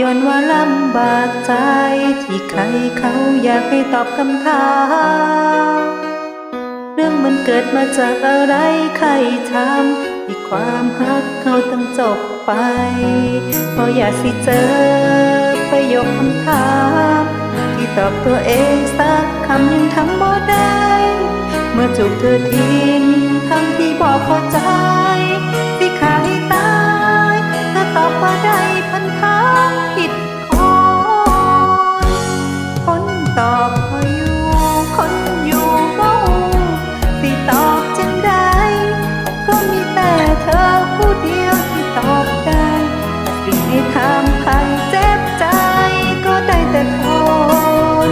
ย้อนว่าลำบากใจ ที่ใครเขาอยากให้ตอบคำถาม เรื่องมันเกิดมาจากอะไรใครทำที่ความฮักเขาต้องจบไปเพราะอยากสิเจอประโยคคำถาม ที่ตอบตัวเองสักคำยังทำบ่ได้ เมื่อจูบเธอทิ้งทั้งที่บอกเข้าใจ ให้ทำใครเจ็บใจก็ได้แต่ทน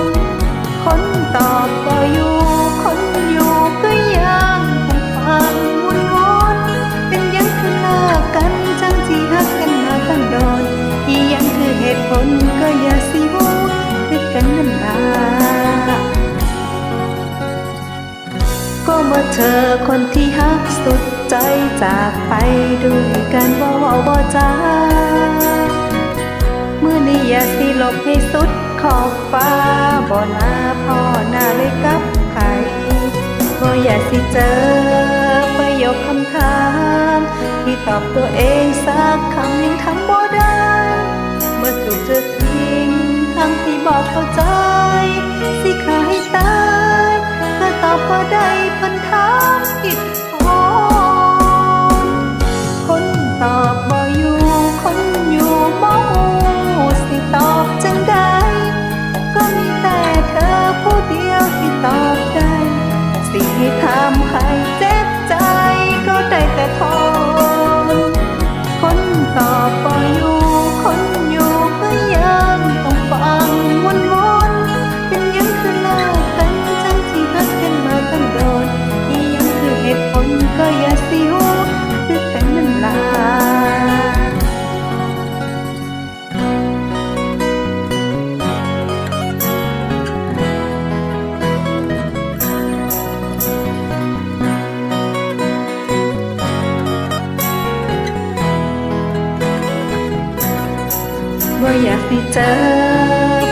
คนตอบก็อยู่คนอยู่ก็ยังคงฟังวนวนเป็นยังคือลิกกันจังที่ฮักกันมาตั้งโดนอียังคือเหตุผลก็อย่าสิหูคือกันนั่นล่ะก็มื่อเธอคนที่ฮักสุด ใจจากไปด้วยกันบ่บ่จาเมื่อนี้อย่าสิหลบให้สุดขอบฟ้าบ่หน้าพ่อหน้าเลยกับใครบ่อย่าสิเจอประโยคคำถาม ที่ตอบตัวเองสักคำยังทำ จอ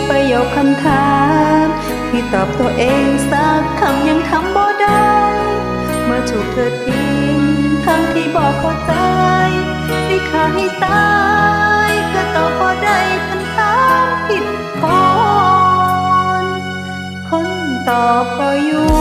ประโยคคำถาม ที่ตอบตัวเองสักคำยังทำบ่ได้ เมื่อถูกเธอทิ้งทั้งที่บอกเข้าใจที่ขาให้ตายก็ตอบบ่ได้พันถามผิดคนคนตอบบ่อยู่คนอยู่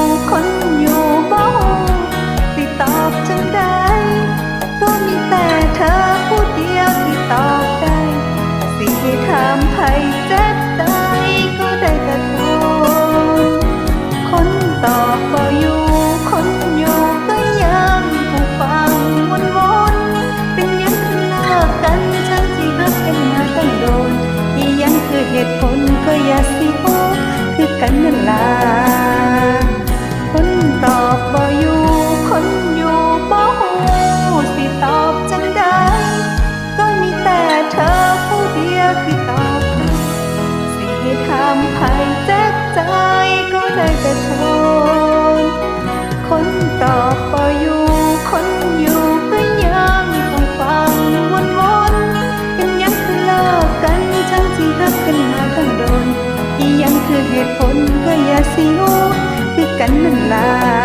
life.